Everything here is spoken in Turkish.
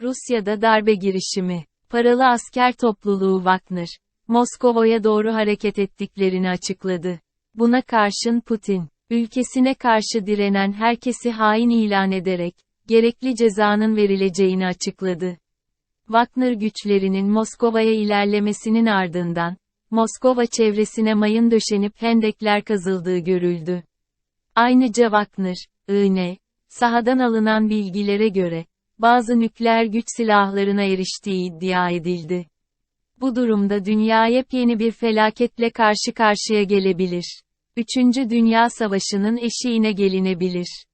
Rusya'da darbe girişimi. Paralı asker topluluğu Wagner, Moskova'ya doğru hareket ettiklerini açıkladı. Buna karşın Putin, ülkesine karşı direnen herkesi hain ilan ederek, gerekli cezanın verileceğini açıkladı. Wagner güçlerinin Moskova'ya ilerlemesinin ardından, Moskova çevresine mayın döşenip hendekler kazıldığı görüldü. Ayrıca Wagner, IN, sahadan alınan bilgilere göre, bazı nükleer güç silahlarına eriştiği iddia edildi. Bu durumda dünya yepyeni bir felaketle karşı karşıya gelebilir. Üçüncü Dünya Savaşı'nın eşiğine gelinebilir.